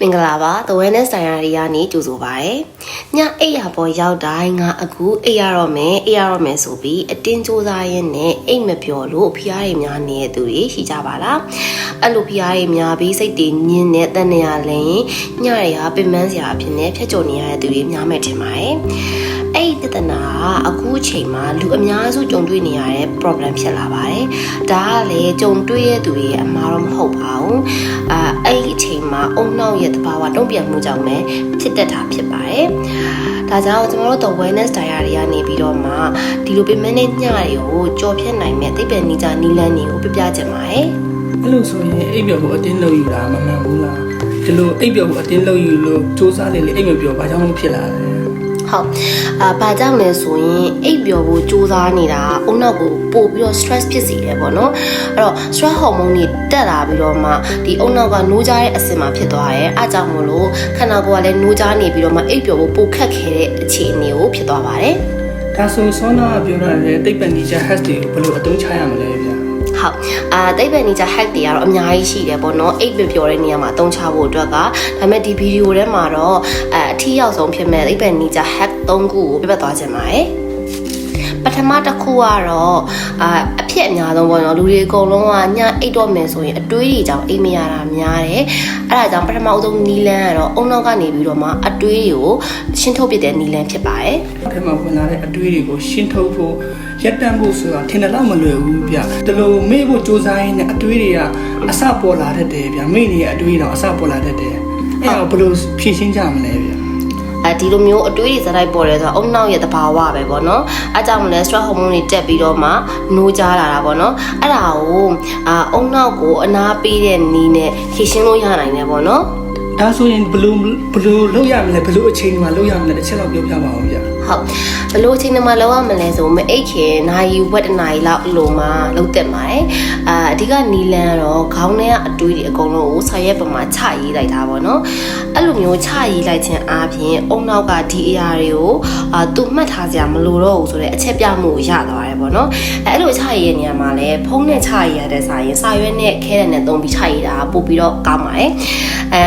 မင်္ဂလာပါ The Wellness Diary ကနေကြိုဆိုပါရယ်ညအိပ်ရပေါ်ရောက်တိုင်းငါအခုအိပ်ရတော့မယ်အိပ်ရတော့မယ်ဆိုပြီးအတင်းစူးစမ်းရင်းနဲ့အိပ်မပျော်လို့ဖျားရည်များနေတဲ့သူတွေရှိကြပါလားအဲ့လိုဖျားရည်များပြီးစိတ်တွေညင်းတဲ့တန်နေရလဲညရည်ဟာပင်ပန်းစရာအဖြစ်နဲ့ဖျက်ချော်နေရတဲ့သူတွေများမဲ့ထင်ပါတယ် အဲ့ဒီတဒနာကအခုအချိန်မှာလူအများစုကြုံတွေ့နေရတဲ့ problem ဖြစ်လာပါတယ်။ဒါကလည်းကြုံတွေ့ရတဲ့သူတွေရဲ့အမှားတော့မဟုတ်ပါဘူး။အာအဲ့ဒီအချိန်မှာအုံနောက်ရဲ့တဘာဝတုံ့ပြန်မှုကြောင့်ပဲဖြစ်တတ်တာဖြစ်ပါတယ်။ဒါကြောင့်ကျွန်တော်တို့ The Wellness Diary ကနေပြီးတော့မှဒီလိုပင်မနဲ့ညတွေကိုကြော်ဖြတ်နိုင်မဲ့သိပ္ပံနိကြနီလန်းတွေကိုပြပြချင်ပါတယ်။အဲ့လိုဆိုရင်အိပ်ပျော်ဖို့အတင်းလုပ်ယူတာမမှန်ဘူးလားဒီလိုအိပ်ပျော်ဖို့အတင်းလုပ်ယူလို့စူးစမ်းနေလေအိပ်မပျော်ဘာကြောင့်လို့ဖြစ်လာလဲ ဟုတ်အာဘာကြောင့်လဲဆိုရင်အိပ်ပျော်ဖို့ကြိုးစားနေတာအုံနောက်ကိုပို့ပြီးတော့ stress ဖြစ်စေတယ်ပေါ့နော်အဲ့တော့ stress hormone တွေတက်လာပြီးတော့မှဒီအုံနောက်ကနိုးကြတဲ့အဆင့်မှာဖြစ်သွားတယ်အားကြောင့်မို့လို့ခန္ဓာကိုယ်ကလည်းနိုးကြနေပြီးတော့မှအိပ်ပျော်ဖို့ပိုခက်ခဲတဲ့အခြေအနေကိုဖြစ်သွားပါတယ်ဒါဆိုဆောနာကပြောရတယ်တိတ်ပန်ကြီးချက် hash တွေကိုဘယ်လိုအသုံးချရမလဲဗျာ ဟုတ်အာသိပ္ပံနိကြ hack တွေကတော့အများကြီးရှိတယ်ပေါ့နော်အိပ်ပျော်တဲ့နေရာမှာအသုံးချဖို့အတွက်ကဒါပေမဲ့ဒီဗီဒီယိုထဲမှာတော့အအထီးရောက်ဆုံးဖြစ်မဲ့သိပ္ပံနိကြ hack ၃ခုကိုပြပြသွားခြင်းပါတယ် ပထမတစ်ခုကတော့အာအဖြစ်အများဆုံးပေါ့နော်လူတွေအကုန်လုံးကညအိတ်တော့မယ်ဆိုရင်အတွေးတွေကြောင့်အိတ်မရတာများတယ်အဲ့ဒါကြောင့်ပထမအဆုံးနီလန်းကတော့အုံနောက်ကနေပြီးတော့မှအတွေးတွေကိုရှင်းထုတ်ပြတဲ့နီလန်းဖြစ်ပါတယ်အဲ့မှာဝင်လာတဲ့အတွေးတွေကိုရှင်းထုတ်ဖို့ရက်တန့်ဖို့ဆိုတာထင်တယ်တော့မလွယ်ဘူးဗျဒီလိုမေ့ဖို့စူးစမ်းရင်းနဲ့အတွေးတွေကအစပေါ်လာတတ်တယ်ဗျမေ့နေတဲ့အတွေးတော့အစပေါ်လာတတ်တယ်အဲ့ဒါကိုဘယ်လိုဖြေရှင်းကြမလဲဗျာ အဲဒီလိုမျိုးအတွေးတွေစတိုက်ပေါ်တယ်ဆိုတော့အုံနောက်ရဲ့တဘာဝပဲပေါ့နော်အဲကြောင့်မလဲ stress hormone တွေတက်ပြီးတော့မှနိုးကြလာတာပေါ့နော်အဲ့ဒါကိုအာအုံနောက်ကိုအနာပေးတဲ့နီးနဲ့ဖြည့်ရှင်းလို့ရနိုင်တယ်ပေါ့နော်ဒါဆိုရင်ဘယ်လိုဘယ်လိုလုပ်ရမလဲဘယ်လိုအချိန်ဒီမှာလုပ်ရမလဲတစ်ချက်တော့ပြောပြပါဦးဗျာ ဟုတ်ဘယ်လိုအချိန်တွေမှာလောက်ရမလဲဆိုမအိတ်ခင်နိုင်ဝက်တနာရီလောက်အလိုမှာလုံးတက်ပါတယ်အာအဓိကနီလန်ကတော့ခေါင်းထဲကအတွေးတွေအကုန်လုံးကိုဆာရက်ပေါ်မှာချရေးလိုက်တာပေါ့နော်အဲ့လိုမျိုးချရေးလိုက်ခြင်းအားဖြင့်အုံနောက်ကဒီအရာတွေကိုအာသူမှတ်ထားစရာမလိုတော့ဘူးဆိုတဲ့အချက်ပြမှုကိုရသွားတယ်ပေါ့နော်အဲ့လိုချရေးရဲ့နေရာမှာလည်းဖုံးနဲ့ချရေးရတဲ့စာရင်စာရွက်နဲ့ခဲတဲ့နဲ့သုံးပြီးချရေးတာပို့ပြီးတော့ကောင်းပါတယ်အဲ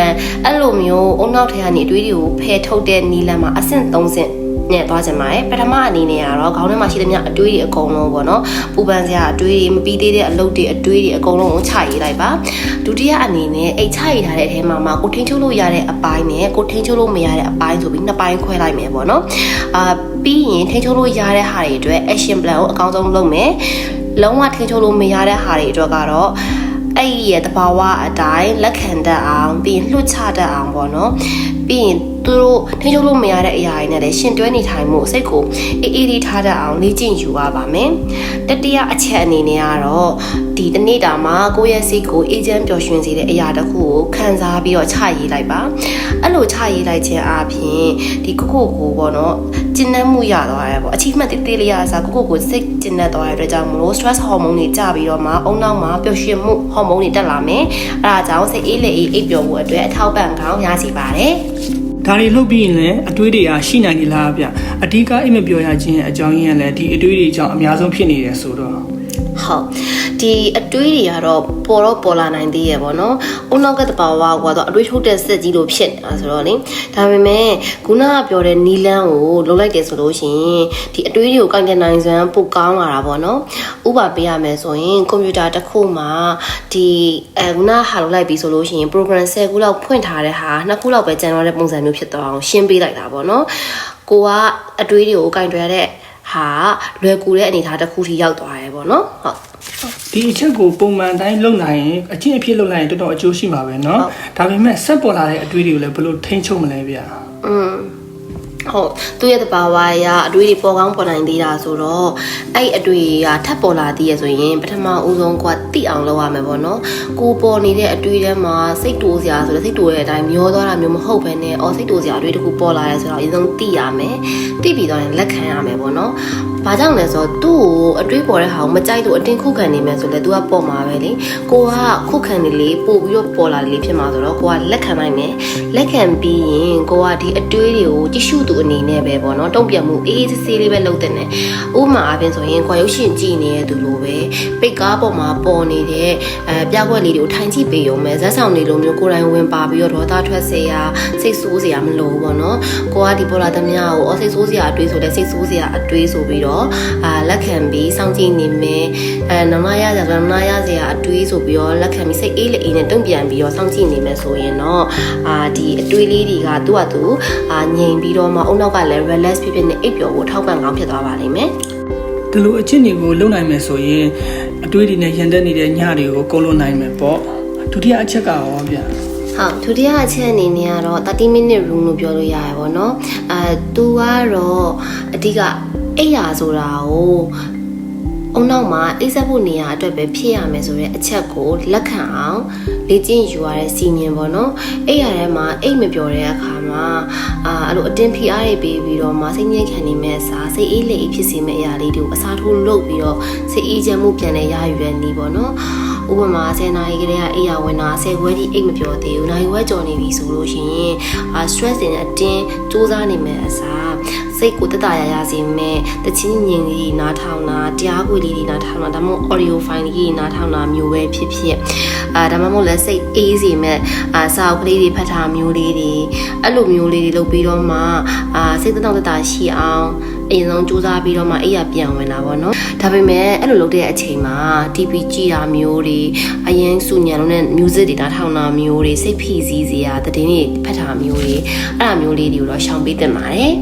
အဲ့လိုမျိုးအုံနောက်ထဲကနေအတွေးတွေကိုဖယ်ထုတ်တဲ့နီလန်မှာအဆင့်3ဆင့် နဲ့သွားကြမှာရယ်ပထမအနေနဲ့ကတော့ခေါင်းထဲမှာရှိသမျှအတွေးတွေအကုန်လုံးပေါ့နော်ပူပန်စရာအတွေးတွေမပြီးသေးတဲ့အလုပ်တွေအတွေးတွေအကုန်လုံးကိုချရေးလိုက်ပါဒုတိယအနေနဲ့အိတ်ချရေးထားတဲ့အထဲမှာမှကိုထိန်းချုပ်လို့ရတဲ့အပိုင်းနဲ့ကိုထိန်းချုပ်လို့မရတဲ့အပိုင်းဆိုပြီးနှစ်ပိုင်းခွဲလိုက်မယ်ပေါ့နော်အာပြီးရင်ထိန်းချုပ်လို့ရတဲ့ဟာတွေအတွက် action plan ကိုအကောင်းဆုံးလုပ်မယ်လုံးဝထိန်းချုပ်လို့မရတဲ့ဟာတွေအတွက်ကတော့အဲ့ဒီရဲ့တဘာဝအတိုင်းလက်ခံတတ်အောင်ပြီးရင်လွှတ်ချတတ်အောင်ပေါ့နော်ပြီးရင်သူတို့ ထိန်းချုပ်လို့မရတဲ့အရာတွေနဲ့လည်းရှင်တွဲနေထိုင်မှုစိတ်ကိုအေးအေးလေးထားတတ်အောင်လေ့ကျင့်ယူပါပါမယ်တတိယအချက်အနေနဲ့ကတော့ဒီတနေ့တာမှာကိုယ့်ရဲ့စိတ်ကိုအေးချမ်းပျော်ရွှင်စေတဲ့အရာတစ်ခုကိုခံစားပြီးတော့ချရေးလိုက်ပါအဲ့လိုချရေးလိုက်ခြင်းအပြင်ဒီကိုကိုကိုပေါ့နော်ကျဉ်နှံ့မှုရသွားတယ်ပေါ့အချိမှတ်တေးသေးလေးရအစားကိုကိုကိုစိတ်ကျဉ်နှံ့သွားတဲ့အတွက်ကြောင့်မလို့ stress hormone တွေကျပြီးတော့မှအုံနောက်မှာပျော်ရွှင်မှု hormone တွေတက်လာမယ်အဲ့ဒါကြောင့်စိတ်အေးလေအေးအိပ်ပျော်မှုအတွက်အထောက်ပံ့ကောင်းရရှိပါတယ် ဒါတွေလုပ်ပြီးရင်လည်းအတွေးတွေကရှိနိုင်နေလားဗျအဓိကအိမ်မပြောရခြင်းအကြောင်းရင်းကလည်းဒီအတွေးတွေကြောင့်အများဆုံးဖြစ်နေတယ်ဆိုတော့ ဟုတ်ဒီအတွေးတွေကတော့ပေါ်တော့ပေါ်လာနိုင်သေးရဲ့ပေါ့နော်။အုံနောက်ကတဘာဝကတော့အတွေးထုတ်တဲ့စက်ကြီးလိုဖြစ်နေတာဆိုတော့လေဒါပေမဲ့ခုနကပြောတဲ့နီလန်းကိုလုံလိုက်တယ်ဆိုလို့ရှိရင်ဒီအတွေးတွေကိုကင်တယ်နိုင်စွမ်းပိုကောင်းလာတာပေါ့နော်။ဥပမာပေးရမယ်ဆိုရင်ကွန်ပျူတာတစ်ခုမှာဒီအဲခုနဟာလုံလိုက်ပြီဆိုလို့ရှိရင် program 10ခုလောက်ဖွင့်ထားတဲ့ဟာနှစ်ခုလောက်ပဲကျန်တော့တဲ့ပုံစံမျိုးဖြစ်သွားအောင်ရှင်းပေးလိုက်တာပေါ့နော်။ကိုကအတွေးတွေကိုကင်တယ်ရတဲ့ ဟာလွယ်ကူတဲ့အနေအထားတစ်ခုထိရောက်သွားတယ်ပေါ့နော်ဟုတ် ဒီအချက်ကိုပုံမှန်တိုင်းလုပ်နိုင်ရင်အချင်းအဖြစ်လုပ်လိုက်ရင်တော်တော်အကျိုးရှိမှာပဲเนาะ ဟုတ် ဒါပေမဲ့ဆက်ပေါ်လာတဲ့အတွေးတွေကိုလည်းဘယ်လိုထိန်းချုပ်မလဲဗျာ อืม ဟုတ်သူ့ရဲ့တဘာဝအရအတွေ့အပေါ်ကောင်းပေါ်နိုင်သေးတာဆိုတော့အဲ့အတွေ့အထပ်ပေါ်လာသေးရဆိုရင်ပထမဦးဆုံးကတိအောင်လုပ်ရမယ်ပေါ့နော်ကိုပေါ်နေတဲ့အတွေ့ထဲမှာစိတ်တိုးစရာဆိုတော့စိတ်တိုးတဲ့အတိုင်းမျောသွားတာမျိုးမဟုတ်ဘဲနဲ့အော်စိတ်တိုးစရာအတွေ့တစ်ခုပေါ်လာရဲဆိုတော့အရင်ဆုံးတိရမယ်တိပြီးတော့ရင်လက်ခံရမယ်ပေါ့နော်ဘာကြောင့်လဲဆိုတော့သူ့ကိုအတွေ့ပေါ်တဲ့ဟာကိုမကြိုက်လို့အတင်းခုခံနေမယ်ဆိုလဲ तू ကပေါ်မှာပဲလေကိုကခုခံနေလေပို့ပြီးတော့ပေါ်လာလေဖြစ်မှာဆိုတော့ကိုကလက်ခံနိုင်မယ်လက်ခံပြီးရင်ကိုကဒီအတွေ့တွေကိုကြည့်ရှုသူအနေနဲ့ပဲပေါ့နော်တုံ့ပြန်မှုအေးအေးဆေးဆေးလေးပဲလုပ်တဲ့နဲ့ဥပမာအပြင်ဆိုရင်ခွာရုပ်ရှင်ကြည့်နေတဲ့သူလိုပဲပိတ်ကားပေါ်မှာပေါ်နေတဲ့အဲပြကွက်လေးတွေကိုထိုင်ကြည့်ပေးရုံပဲဇက်ဆောင်တွေလိုမျိုးကိုယ်တိုင်ဝင်ပါပြီးတော့ဒေါသထွက်စေရစိတ်ဆိုးစေရမလို့ပေါ့နော်ကိုကဒီပေါ်လာသမျှကိုအော်စိတ်ဆိုးစရာအတွေးဆိုလဲစိတ်ဆိုးစရာအတွေးဆိုပြီးတော့အာလက်ခံပြီးစောင့်ကြည့်နေမယ်အဲနမရကြဆိုနမရစရာအတွေးဆိုပြီးတော့လက်ခံပြီးစိတ်အေးလေးအေးနဲ့တုံ့ပြန်ပြီးတော့စောင့်ကြည့်နေမယ်ဆိုရင်တော့အာဒီအတွေးလေးတွေကသူ့ဟာသူအာငြိမ်ပြီးတော့မှအုံနောက်ကလည်း relax ဖြစ်ဖြစ်နဲ့အိပ်ပျော်ဖို့ထောက်ပံ့ကောင်းဖြစ်သွားပါလိမ့်မယ်ဒီလိုအချင်းတွေကိုလုံနိုင်မယ်ဆိုရင်အတွေးတွေနဲ့ရန်တက်နေတဲ့ညတွေကိုကုန်လွန်နိုင်မယ်ပေါ့ဒုတိယအချက်ကရောဗျဟုတ်ဒုတိယအချက်အနေနဲ့ကတော့30 minute room လို့ပြောလို့ရတယ်ပေါ့နော်အဲသူကတော့အဓိကအိပ်ရာဆိုတာကို အုံနောက်မှာအိပ်ဆက်ဖို့နေရာအတွက်ပဲဖြစ်ရမယ်ဆိုတဲ့အချက်ကိုလက်ခံအောင်လေ့ကျင့်ယူရတဲ့စီမံပေါ့နော်အိပ်ရာထဲမှာအိပ်မပျော်တဲ့အခါမှာအာအဲ့လိုအတင်းဖိအားတွေပေးပြီးတော့မစိတ်ငြိမ်ခံနေမဲ့အစားစိတ်အေးလေအေးဖြစ်စေမယ့်အရာလေးတွေကိုအစားထိုးလုပ်ပြီးတော့စိတ်အေးချမ်းမှုပြန်လဲရယူရတဲ့နီးပေါ့နော်ဥပမာ10နာရီကလေးကအိပ်ရဝင်တာ10ခွဲထိအိပ်မပြောသေးဘူး။နိုင်ဝဲကြော်နေပြီဆိုလို့ရှိရင်အာ stress တွေနဲ့အတင်းစူးစမ်းနေမယ်အစား စိတ်ကိုတက်တာရရစေမယ်တချင်းညင်လေးတွေနားထောင်တာတရားခွေလေးတွေနားထောင်တာဒါမှမဟုတ် audio file လေးတွေနားထောင်တာမျိုးပဲဖြစ်ဖြစ်အာဒါမှမဟုတ်လည်းစိတ်အေးစေမဲ့အာစာအုပ်ကလေးတွေဖတ်တာမျိုးလေးတွေအဲ့လိုမျိုးလေးတွေလုပ်ပြီးတော့မှအာစိတ်တက်တက်တာရှိအောင်အရင်ဆုံးစူးစမ်းပြီးတော့မှအိပ်ရပြန်ဝင်တာပေါ့နော်ဒါပေမဲ့အဲ့လိုလုပ်တဲ့အချိန်မှာ TV ကြည့်တာမျိုးတွေအရင်စုညံလုံးနဲ့ music တွေနားထောင်တာမျိုးတွေစိတ်ဖိစီးစရာသတင်းတွေဖတ်တာမျိုးတွေအဲ့ဒါမျိုးလေးတွေကိုတော့ရှောင်ပေးသင့်ပါတယ်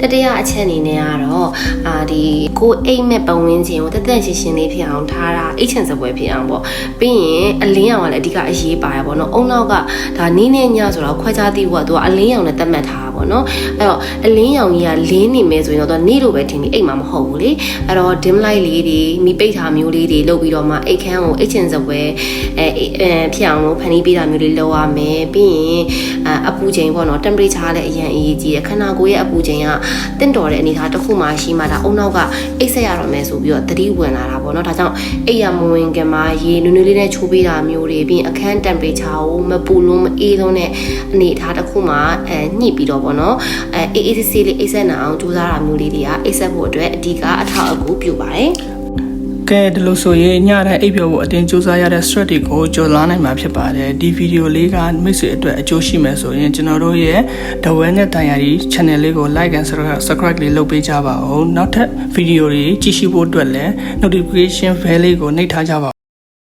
တတိယအချက်အနေနဲ့ကတော့အာဒီကိုအိမ်မဲ့ပတ်ဝန်းကျင်ကိုတက်တက်ရှင်းရှင်းလေးဖြစ်အောင်ထားတာအိတ်ချင်စပွဲဖြစ်အောင်ပေါ့ပြီးရင်အလင်းရောင်ကလည်းအဓိကအရေးပါရပေါ့နော်အုံနောက်ကဒါနင်းနေညဆိုတော့ခွဲခြားသိဖို့ကသူကအလင်းရောင်နဲ့တက်မှတ်ထားတာပေါ့နော်အဲ့တော့အလင်းရောင်ကြီးကလင်းနေမယ်ဆိုရင်တော့သူကနေလို့ပဲထင်ပြီးအိမ်မှာမဟုတ်ဘူးလေအဲ့တော့ dim light လေးတွေမိပိတ်ထားမျိုးလေးတွေလုပ်ပြီးတော့မှအိတ်ခမ်းကိုအိတ်ချင်စပွဲအဲအဲဖြစ်အောင်လို့ဖန်တီးပေးတာမျိုးလေးလုပ်ရမယ်ပြီးရင်အပူချိန်ပေါ့နော် temperature လည်းအရင်အရေးကြီးတယ်ခန္ဓာကိုယ်ရဲ့အပူချိန်ကတင့်တော်တဲ့အနေအထားတစ်ခုမှရှိမှဒါအုံနောက်ကအိတ်ဆက်ရတော့မယ်ဆိုပြီးတော့သတိဝင်လာတာပေါ့နော်ဒါကြောင့်အိတ်ရမဝင်ခင်မှာရေနွေးနွေးလေးနဲ့ချိုးပေးတာမျိုးတွေပြီးရင်အခန်း temperature ကိုမပူလုံးမအေးလုံးတဲ့အနေအထားတစ်ခုမှအဲညှိပြီးတော့ပေါ့နော်အဲအေးအေးဆေးဆေးလေးအိတ်ဆက်နာအောင်ကြိုးစားတာမျိုးလေးတွေကအိတ်ဆက်ဖို့အတွက်အဓိကအထောက်အကူပြုပါတယ် ကဲဒီလိုဆိုရင်ညတိုင်းအိပ်ပျော်ဖို့အတင်းစူးစမ်းရတဲ့ stress တွေကိုကျော်လွှားနိုင်မှာဖြစ်ပါတယ်ဒီဗီဒီယိုလေးကမိတ်ဆွေအတွက်အကျိုးရှိမယ်ဆိုရင်ကျွန်တော်တို့ရဲ့ The Wellness Diary channel လေးကို like and subscribe လေးလုပ်ပေးကြပါဦးနောက်ထပ်ဗီဒီယိုတွေကြည့်ရှုဖို့အတွက်လည်း notification bell လေးကိုနှိပ်ထားကြပါ